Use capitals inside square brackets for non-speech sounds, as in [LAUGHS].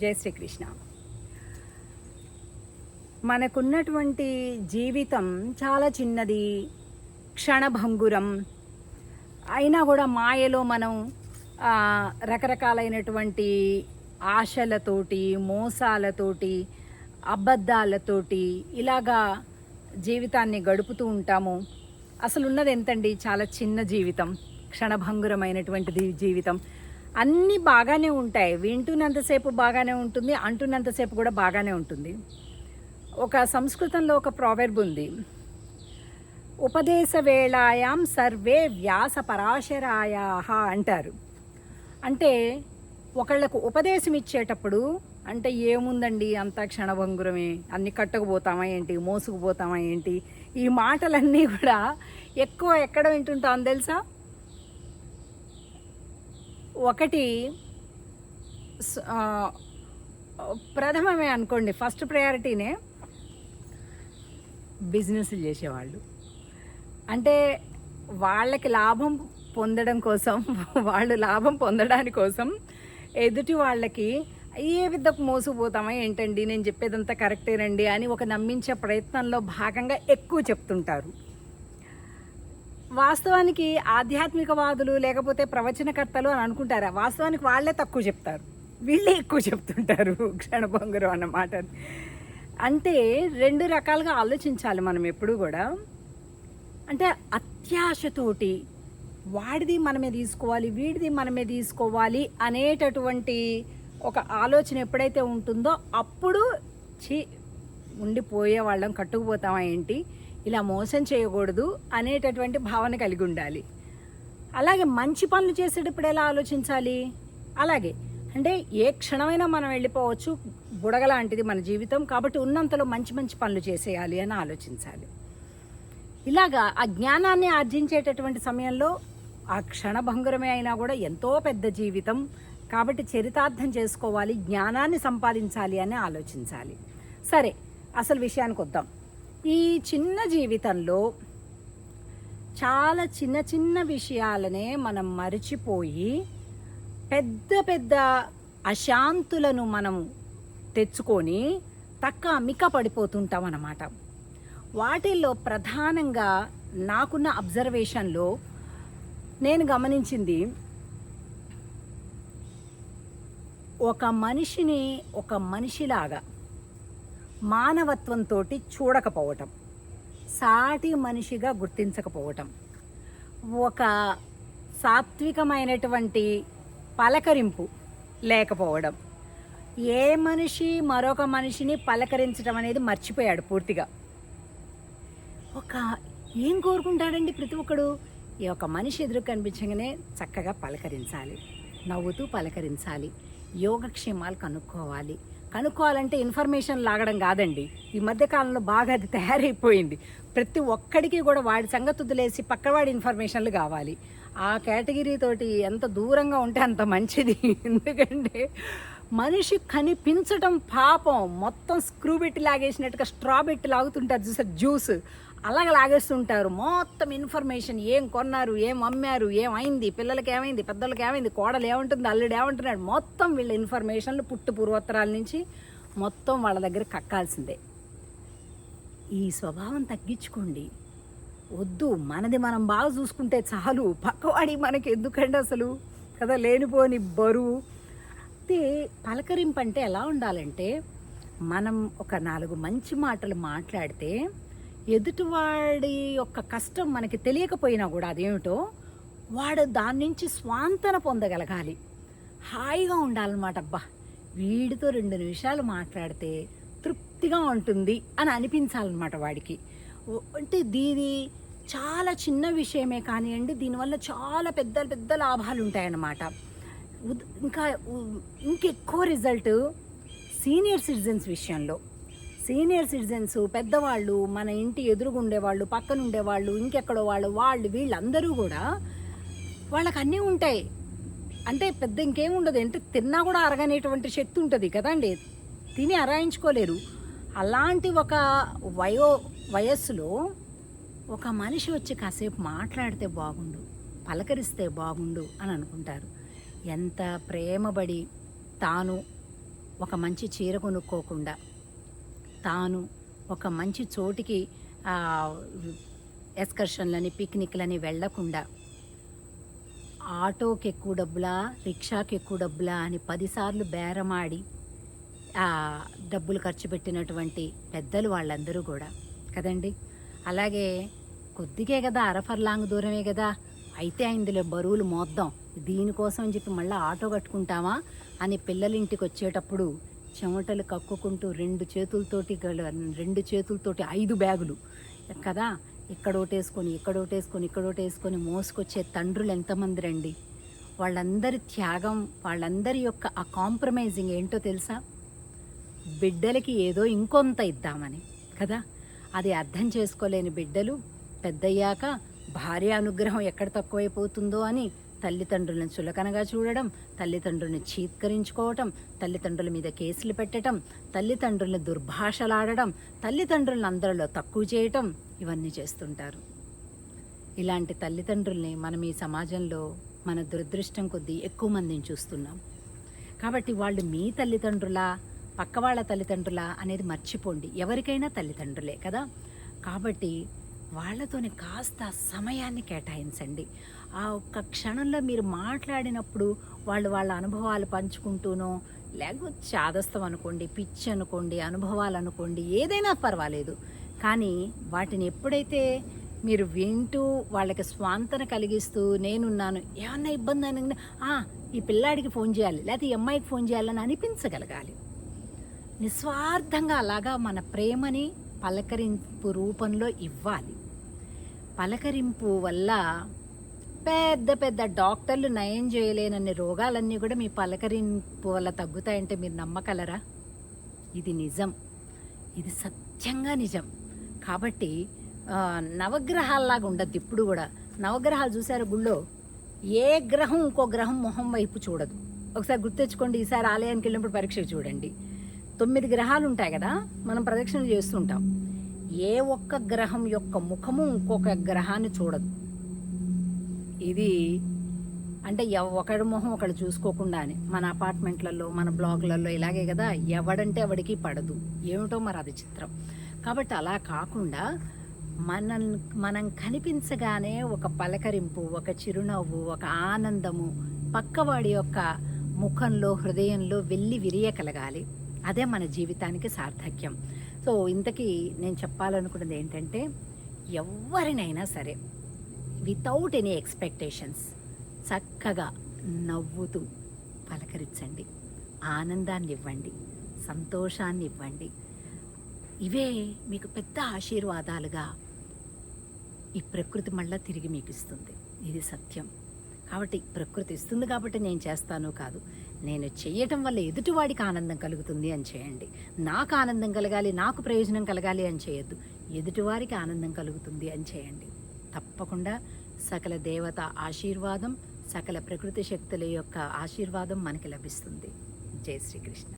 జై శ్రీకృష్ణ. మనకున్నటువంటి జీవితం చాలా చిన్నది క్షణభంగురం. అయినా కూడా మాయలో మనం రకరకాలైనటువంటి ఆశలతోటి మోసాలతోటి అబద్ధాలతోటి ఇలాగా జీవితాన్ని గడుపుతూ ఉంటాము. అసలు ఉన్నది ఎంతండి చాలా చిన్న జీవితం క్షణభంగురమైనటువంటిది జీవితం. అన్నీ బాగానే ఉంటాయి. వింటున్నంతసేపు బాగానే ఉంటుంది అంటున్నంతసేపు కూడా బాగానే ఉంటుంది. ఒక సంస్కృతంలో ఒక ప్రావెర్బ్ ఉంది. ఉపదేశ వేళాయాం సర్వే వ్యాస పరాశరాయా అంటారు. అంటే ఒకళ్ళకు ఉపదేశం ఇచ్చేటప్పుడు అంటే ఏముందండి అంతా క్షణభంగురమే? అన్ని కట్టుకుపోతామా ఏంటి? మోసుకుపోతామా ఏంటి? ఈ మాటలన్నీ కూడా ఎక్కువ ఎక్కడ వింటుంటాం తెలుసా? ఒకటి ప్రథమమే అనుకోండి. ఫస్ట్ ప్రయారిటీనే బిజినెస్లు చేసేవాళ్ళు. అంటే వాళ్ళకి లాభం పొందడం కోసం వాళ్ళు లాభం పొందడాని కోసం ఎదుటి వాళ్ళకి ఏ విధకు మోసపోతామా ఏంటండి? నేను చెప్పేదంతా కరెక్టేనండి అని ఒక నమ్మించే ప్రయత్నంలో భాగంగా ఎక్కువ చెప్తుంటారు. వాస్తవానికి ఆధ్యాత్మికవాదులు లేకపోతే ప్రవచనకర్తలు అని అనుకుంటారా? వాస్తవానికి వాళ్ళే తక్కువ చెప్తారు. వీళ్ళే ఎక్కువ చెప్తుంటారు [LAUGHS] క్షణభంగురు అన్నమాట అంటే రెండు రకాలుగా ఆలోచించాలి మనం ఎప్పుడు కూడా. అంటే అత్యాశతోటి వాడిది మనమే తీసుకోవాలి వీడిది మనమే తీసుకోవాలి అనేటటువంటి ఒక ఆలోచన ఎప్పుడైతే ఉంటుందో అప్పుడు చి ఉండిపోయే వాళ్ళం కట్టుకుపోతామా ఏంటి? ఇలా మోసం చేయకూడదు అనేటటువంటి భావన కలిగి ఉండాలి. అలాగే మంచి పనులు చేసేటప్పుడు ఎలా ఆలోచించాలి? అలాగే అంటే ఏ క్షణమైనా మనం వెళ్ళిపోవచ్చు బుడగ లాంటిది మన జీవితం కాబట్టి ఉన్నంతలో మంచి మంచి పనులు చేసేయాలి అని ఆలోచించాలి. ఇలాగా ఆ జ్ఞానాన్ని ఆర్జించేటటువంటి సమయంలో ఆ క్షణభంగురమే అయినా కూడా ఎంతో పెద్ద జీవితం కాబట్టి చరితార్థం చేసుకోవాలి జ్ఞానాన్ని సంపాదించాలి అని ఆలోచించాలి. సరే అసలు విషయానికి వద్దాం. ఈ చిన్న జీవితంలో చాలా చిన్న చిన్న విషయాలనే మనం మరిచిపోయి పెద్ద పెద్ద అశాంతులను మనం తెచ్చుకొని తక్క అమ్మిక పడిపోతుంటాం అన్నమాట వాటిల్లో ప్రధానంగా నాకున్న అబ్జర్వేషన్లో నేను గమనించింది ఒక మనిషిని ఒక మనిషిలాగా మానవత్వంతో చూడకపోవటం సాటి మనిషిగా గుర్తించకపోవటం ఒక సాత్వికమైనటువంటి పలకరింపు లేకపోవడం ఏ మనిషి మరొక మనిషిని పలకరించడం అనేది మర్చిపోయాడు పూర్తిగా. ఒక ఏం కోరుకుంటాడండి ప్రతి ఒక్కడు? ఈ ఒక మనిషి ఎదురు కనిపించగానే చక్కగా పలకరించాలి నవ్వుతూ పలకరించాలి యోగక్షేమాలు కనుక్కోవాలి కనుక్కోవాలంటే ఇన్ఫర్మేషన్ లాగడం కాదండి. ఈ మధ్యకాలంలో బాగా అది తయారైపోయింది. ప్రతి ఒక్కడికి కూడా వాడి సంగతి వదిలేసి పక్కవాడి ఇన్ఫర్మేషన్లు కావాలి. ఆ కేటగిరీ తోటి ఎంత దూరంగా ఉంటే అంత మంచిది. [LAUGHS] ఎందుకంటే మనిషి కనిపించటం పాపం. మొత్తం స్క్రూ పెట్టి లాగేసినట్టుగా స్ట్రా పెట్టి లాగుతుంటారు చూసారు? జ్యూస్. అలాగ లాగేస్తుంటారు. మొత్తం ఇన్ఫర్మేషన్ ఏం కొన్నారు ఏం అమ్మారు ఏమైంది పిల్లలకి ఏమైంది పెద్దలకి ఏమైంది కోడలు ఏముంటుంది అల్లుడు ఏమంటున్నాడు. మొత్తం వీళ్ళ ఇన్ఫర్మేషన్లు పుట్టు పూర్వోత్తరాల నుంచి మొత్తం వాళ్ళ దగ్గర కక్కాల్సిందే. ఈ స్వభావం తగ్గించుకోండి. వద్దు మనది మనం బాగా చూసుకుంటే చాలు. పక్కవాడి మనకి ఎందుకండి అసలు? కదా లేనిపోని బరువు. అయితే పలకరింపు అంటే ఎలా ఉండాలంటే మనం ఒక నాలుగు మంచి మాటలు మాట్లాడితే ఎదుటివాడి యొక్క కష్టం మనకి తెలియకపోయినా కూడా అదేమిటో వాడు దాని నుంచి స్వాంతన పొందగలగాలి. హాయిగా ఉండాలన్నమాట. అబ్బా వీడితో రెండు నిమిషాలు మాట్లాడితే తృప్తిగా ఉంటుంది అని అనిపించాలన్నమాట వాడికి. అంటే దీని చాలా చిన్న విషయమే కానివ్వండి దీనివల్ల చాలా పెద్ద పెద్ద లాభాలు ఉంటాయన్నమాట. ఇంకా ఇంకెక్కువ రిజల్ట్ సీనియర్ సిటిజన్స్ విషయంలో. సీనియర్ సిటిజన్స్ పెద్దవాళ్ళు మన ఇంటి ఎదురుగుండేవాళ్ళు పక్కన ఉండేవాళ్ళు ఇంకెక్కడో వాళ్ళు వాళ్ళు వీళ్ళందరూ కూడా వాళ్ళకి అన్నీ ఉంటాయి. అంటే పెద్ద ఇంకేం ఉండదు. అంటే తిన్నా కూడా అరగనేటువంటి శక్తి ఉంటుంది కదండి. తిని అరాయించుకోలేరు. అలాంటి ఒక వయో వయస్సులో ఒక మనిషి వచ్చి కాసేపు మాట్లాడితే బాగుండు పలకరిస్తే బాగుండు అని అనుకుంటారు. ఎంత ప్రేమబడి తాను ఒక మంచి చీర కొనుక్కోకుండా తాను ఒక మంచి చోటికి ఎస్కర్షన్లని ఎక్స్కర్షన్లని పిక్నిక్లని వెళ్ళకుండా ఆటోకి ఎక్కువ డబ్బులా రిక్షాకి ఎక్కువ డబ్బులా అని పదిసార్లు బేరమాడి డబ్బులు ఖర్చు పెట్టినటువంటి పెద్దలు వాళ్ళందరూ కూడా. కదండి? అలాగే కొద్దిగే కదా అరఫర్లాంగ్ దూరమే కదా అయితే ఇందులో బరువులు మోద్దాం. దీనికోసం అని చెప్పి మళ్ళీ ఆటో కట్టుకుంటామా అని పిల్లలింటికి వచ్చేటప్పుడు చెమటలు కక్కుకుంటూ రెండు చేతులతోటి రెండు చేతులతోటి ఐదు బ్యాగులు. కదా? ఇక్కడ ఒకటేసుకొని ఇక్కడ ఒకటేసుకొని ఇక్కడ ఒకటేసుకొని మోసుకొచ్చే తండ్రులు ఎంతమంది రండి? వాళ్ళందరి త్యాగం వాళ్ళందరి యొక్క ఆ కాంప్రమైజింగ్ ఏంటో తెలుసా? బిడ్డలకి ఏదో ఇంకొంత ఇద్దామని. కదా? అది అర్థం చేసుకోలేని బిడ్డలు పెద్దయ్యాక భార్య అనుగ్రహం ఎక్కడ తక్కువైపోతుందో అని తల్లిదండ్రులను చులకనగా చూడడం తల్లిదండ్రులను చీత్కరించుకోవటం తల్లిదండ్రుల మీద కేసులు పెట్టడం తల్లిదండ్రులను దుర్భాషలాడడం తల్లిదండ్రులను అందరిలో తక్కువ చేయటం ఇవన్నీ చేస్తుంటారు. ఇలాంటి తల్లిదండ్రుల్ని మనం ఈ సమాజంలో మన దురదృష్టం కొద్దీ ఎక్కువ మందిని చూస్తున్నాం. కాబట్టి వాళ్ళు మీ తల్లిదండ్రులా పక్క వాళ్ళ తల్లిదండ్రులా అనేది మర్చిపోండి. ఎవరికైనా తల్లిదండ్రులే కదా? కాబట్టి వాళ్ళతోని కాస్త సమయాన్ని కేటాయించండి. ఆ ఒక్క క్షణంలో మీరు మాట్లాడినప్పుడు వాళ్ళు వాళ్ళ అనుభవాలు పంచుకుంటూనో లేకపోతే చాదస్తం అనుకోండి పిచ్చి అనుకోండి అనుభవాలు అనుకోండి ఏదైనా పర్వాలేదు. కానీ వాటిని ఎప్పుడైతే మీరు వింటూ వాళ్ళకి స్వాంతన కలిగిస్తూ నేనున్నాను ఏమన్నా ఇబ్బంది అని ఈ పిల్లాడికి ఫోన్ చేయాలి లేకపోతే ఈ అమ్మాయికి ఫోన్ చేయాలని అనిపించగలగాలి. నిస్వార్థంగా అలాగా మన ప్రేమని పలకరింపు రూపంలో ఇవ్వాలి. పలకరింపు వల్ల పెద్ద పెద్ద డాక్టర్లు నయం చేయలేనన్ని రోగాలన్నీ కూడా మీ పలకరింపు వల్ల తగ్గుతాయంటే మీరు నమ్మగలరా ఇది నిజం. ఇది సత్యంగా నిజం. కాబట్టి నవగ్రహాల్లాగా ఉండద్దు ఇప్పుడు కూడా. నవగ్రహాలు చూసారు గుళ్ళో? ఏ గ్రహం ఇంకో గ్రహం మొహం వైపు చూడదు. ఒకసారి గుర్తెచ్చుకోండి ఈసారి ఆలయానికి వెళ్ళినప్పుడు పరీక్ష చూడండి. తొమ్మిది గ్రహాలు ఉంటాయి కదా మనం ప్రదక్షిణలు చేస్తుంటాం ఏ ఒక్క గ్రహం యొక్క ముఖము ఇంకొక గ్రహాన్ని చూడదు. ఇది అంటే ఒకడి మొహం ఒకడు చూసుకోకుండానే మన అపార్ట్మెంట్లలో మన బ్లాగ్లలో ఇలాగే కదా ఎవడంటే ఎవడికి పడదు. ఏమిటో మరి అది చిత్రం. కాబట్టి అలా కాకుండా మనం మనం కనిపించగానే ఒక పలకరింపు ఒక చిరునవ్వు ఒక ఆనందము పక్కవాడి యొక్క ముఖంలో హృదయంలో వెళ్ళి విరియకలగాలి. అదే మన జీవితానికి సార్థక్యం. సో ఇంతకీ నేను చెప్పాలనుకున్నది ఏంటంటే ఎవరినైనా సరే వితౌట్ ఎనీ ఎక్స్పెక్టేషన్స్ చక్కగా నవ్వుతూ పలకరించండి. ఆనందాన్ని ఇవ్వండి. సంతోషాన్ని ఇవ్వండి. ఇవే మీకు పెద్ద ఆశీర్వాదాలుగా ఈ ప్రకృతి మళ్ళీ తిరిగి మీకు ఇస్తుంది. ఇది సత్యం. కాబట్టి ప్రకృతి ఇస్తుంది కాబట్టి నేను చేస్తాను కాదు. నేను చేయటం వల్ల ఎదుటివాడికి ఆనందం కలుగుతుంది అని చేయండి. నాకు ఆనందం కలగాలి నాకు ప్రయోజనం కలగాలి అని చేయొద్దు. ఎదుటివారికి ఆనందం కలుగుతుంది అని చేయండి. తప్పకుండా సకల దేవత ఆశీర్వాదం సకల ప్రకృతి శక్తుల యొక్క ఆశీర్వాదం మనకి లభిస్తుంది. జై శ్రీకృష్ణ.